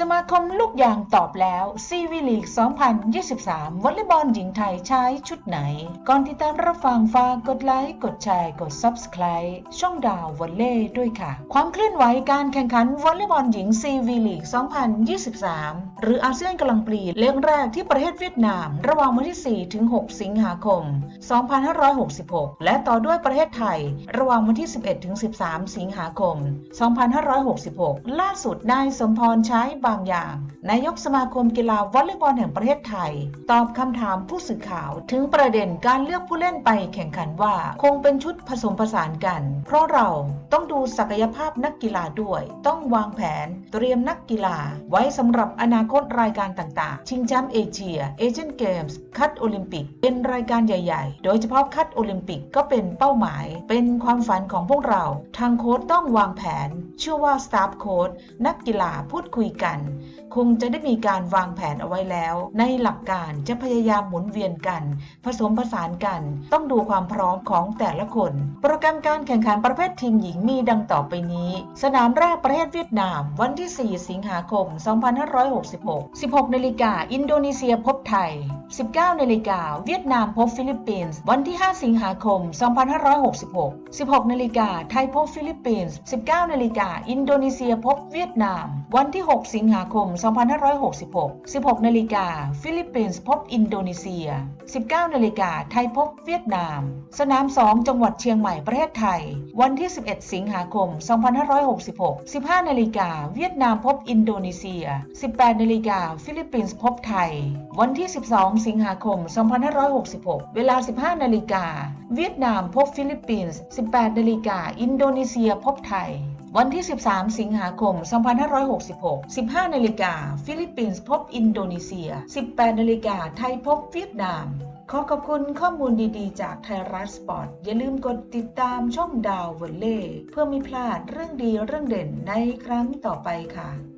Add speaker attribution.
Speaker 1: สมาคมลูกยางตอบแล้วซีวีลีก 2023 วอลเลย์บอลหญิงไทยใช้ชุดไหน ก่อนติดตามรับฟังฝากกดไลค์ กดแชร์ กด Subscribe ช่องดาววอลเล่ด้วยค่ะ ความเคลื่อนไหวการแข่งขันวอลเลย์บอลหญิงซีวีลีก 2023 หรืออาเซียนกำลังปลีเล็กแรกที่ประเทศเวียดนาม ระหว่างวันที่ 4 ถึง 6 สิงหาคม 2566 และต่อด้วยประเทศไทย ระหว่างวันที่ 11 ถึง 13 สิงหาคม 2566 ล่าสุดนายสมพรใช้บางอย่าง นายกสมาคมกีฬาวอลเลย์บอลแห่งประเทศไทย ตอบคำถามผู้สื่อข่าว ถึงประเด็นการเลือกผู้เล่นไปแข่งขันว่า คงเป็นชุดผสมผสานกัน เพราะเราต้องดูศักยภาพนักกีฬาด้วย ต้องวางแผนเตรียมนักกีฬา ไว้สำหรับอนาคตรายการต่างๆ ชิงแชมป์เอเชีย เอเชียนเกมส์คัดโอลิมปิก เป็นรายการใหญ่ๆ โดยเฉพาะคัดโอลิมปิกก็เป็นเป้าหมาย เป็นความฝันของพวกเรา ทางโค้ชต้องวางแผน เชื่อว่าสตาฟโค้ชนักกีฬาพูดคุยกันคงจะได้มีการวางแผนเอาไว้แล้ว ในหลักการจะพยายามหมุนเวียนกัน ผสมผสานกัน ต้องดูความพร้อมของแต่ละคน โปรแกรมการแข่งขันประเภททีมหญิงมีดังต่อไปนี้ สนามแรกประเทศเวียดนาม วันที่ 4 สิงหาคม 2566 16นาฬิกาอินโดนีเซียพบไทย 19นาฬิกาเวียดนามพบฟิลิปปินส์วันที่ 5 สิงหาคม 2566 16นาฬิกาไทยพบฟิลิปปินส์19นาฬิกาอินโดนีเซียพบเวียดนาม วันที่ 6 สิงงหาคม 2566 16นาฬิกา ฟิลิปปินส์พบอินโดนีเซีย 19นาฬิกา ไทยพบเวียดนาม สนาม 2 จังหวัดเชียงใหม่ประเทศไทย วันที่ 11 สิงหาคม 2566 15นาฬิกา เวียดนามพบอินโดนีเซีย 18นาฬิกา ฟิลิปปินส์พบไทย วันที่ 12 สิงหาคม 2566 เวลา 15นาฬิกา เวียดนามพบฟิลิปปินส์ 18นาฬิกา อินโดนีเซียพบไทย วันที่ 13 สิงหาคม 2566 15นาฬิกา ฟิลิปปินส์พบอินโดนีเซีย 18นาฬิกา ไทยพบเวียดนาม ขอขอบคุณข้อมูลดีๆ จากไทยรัฐสปอร์ต อย่าลืมกดติดตามช่องดาววลเล่ เพื่อไม่พลาดเรื่องดีเรื่องเด่นในครั้งต่อไปค่ะ